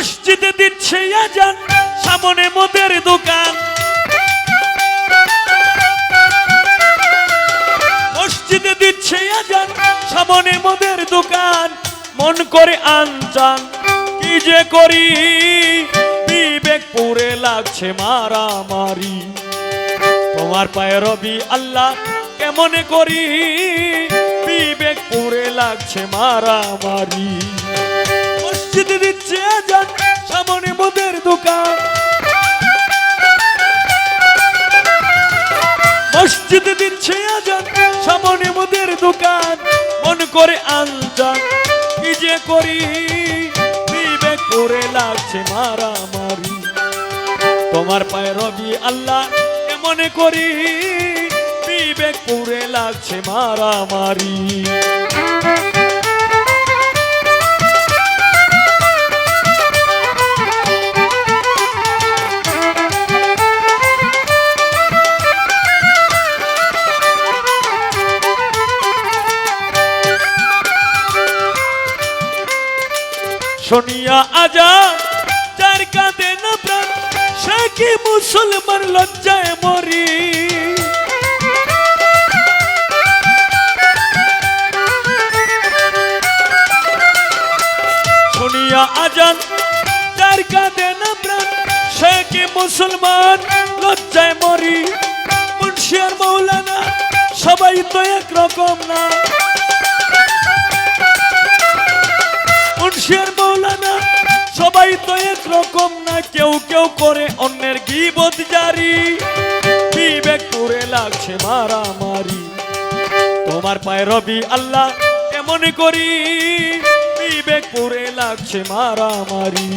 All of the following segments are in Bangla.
মসজিদে দিচ্ছে আজান, সামনে মোদের দোকান। মসজিদে দিচ্ছে আজান, সামনে মোদের দোকান। মন করে আনচান কি যে করি? বিবেক পুরে লাগছে মারামারি। তোমার পায়ে রবি আল্লাহ, কেমন করি? বিবেক পুরে লাগছে মারামারি। করে আনজান কি যে করি? বিবেক করে লাগছে মারামারি। তোমার পায়ে রবি আল্লাহ মনে করি? বিবেক করে লাগছে মারামারি। শুনিয়া আজা যার কাঁদে না প্রাণ, সে কি মুসলমান লজ্জায় মরি। শুনিয়া আজান যার কাঁদে না প্রাণ, সে কি মুসলমান লজ্জায় মরি। মুন্সিয়ার মৌলানা, সবাই তো একরকম না। একরকম না কেউ কেউ করে অন্যের গিবত জারি। বিবেক করে লাগছে মারামারি। তোমার পায়ে রবি আল্লাহ এমন করি, বিবেক করে লাগছে মারামারি।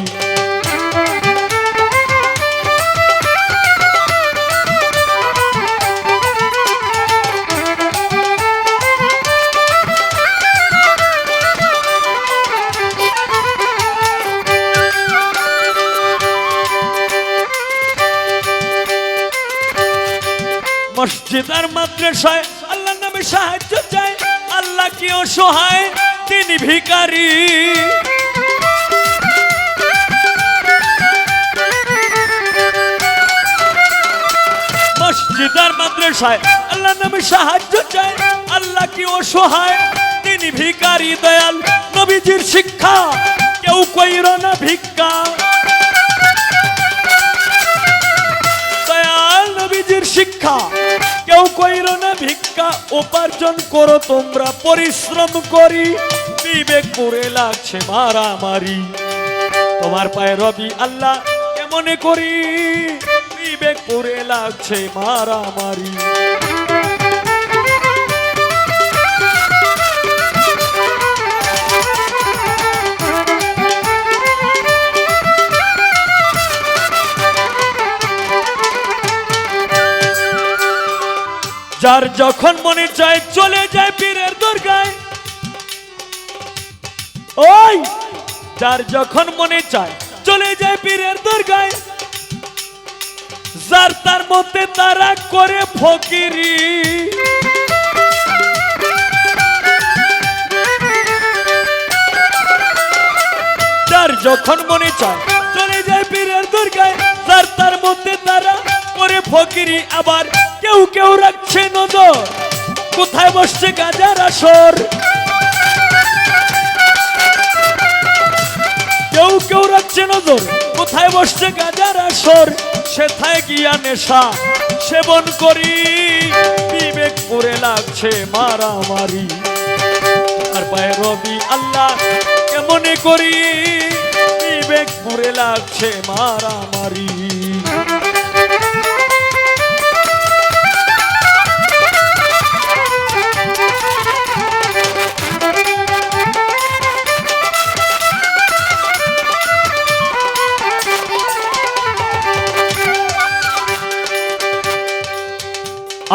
মসজিদ আর মাদ্রাসায় আল্লাহ নামে সাহায্য চায় আল্লাহ কি অসহায় তিনি ভিকারী মসজিদ আর মাদ্রাসায় আল্লাহ নামে সাহায্য চায় আল্লাহ কি অসহায় তিনি ভিকারী দয়াল নবীজির শিক্ষা। কেউ কইর না ভিক্ষা। নবীজির শিক্ষা। কেউ কইর না, ভিক্ষা উপার্জন করো, তোমরা পরিশ্রম করি। বিবেক করে লাগছে মারামারি। তোমার পায়ে রবি আল্লাহ কেমনে করি? বিবেক করে লাগছে মারামারি। যার যখন মনে চায় চলে যায় পীরের দরগায়। ওই, যার যখন মনে চায় চলে যায় পীরের দরগায়। যার তার মধ্যে তারা করে ফকিরি। যার যখন মনে চায় চলে যায় পীরের দুর্গায়, যার তার মধ্যে করে ফকিরি, আবার কেউ কেউ রাখছে নজর। কোথায় বসছে গাজার আসর? কেউ কেউ রাখছে নজর, কোথায় বসছে গাজার আসর? সেথায় গিয়া নেশা সেবন করি বিবেক করে লাগছে মারামারি। আর পায়ে রবি আল্লাহ কেমনে করি বিবেক করে লাগছে মারামারি।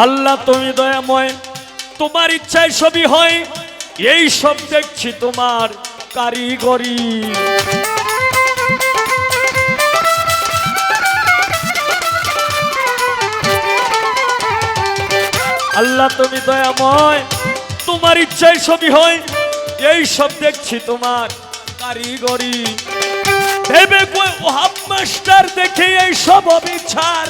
আল্লাহ তুমি দয়াময়, তোমার ইচ্ছায় সবই হয়, এই সব দেখছি তোমার কারিগরি। আল্লাহ তুমি দয়াময়, তোমার ইচ্ছায় সবই হয়, এই সব দেখছি তোমার কারিগরি। ভেবে ওহাব মাস্টার দেখে এই সব অবিচার।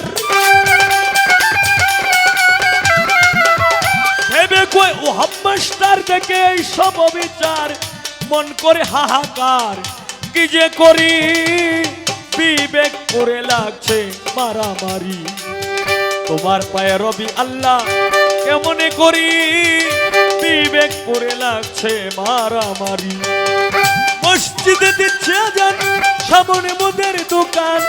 দেখে এই সব অবিচার মন করে হাহাকার। কি যে করি? বিবেক করে লাগছে মারামারি। তোমার পায়ে রবি আল্লাহ, কেমনে করি? বিবেক করে লাগছে মারামারি। মসজিদে দিচ্ছে আজান, সামনে মোদের দোকান।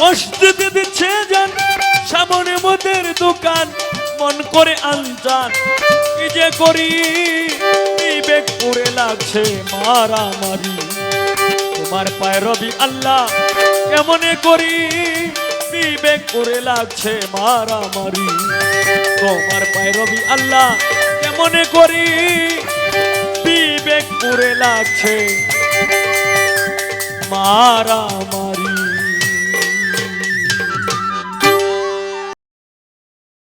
মসজিদে মোদের দোকান, মন করে আনজান। কি যে করি বিবেক করে লাগছে মারামারি। তোমার পায়ে রবি আল্লাহ, কেমনে করি বিবেক লাগছে তোমার পায়ে রবি আল্লাহ, কেমনে করি বিবেক করে লাগছে মারামারি।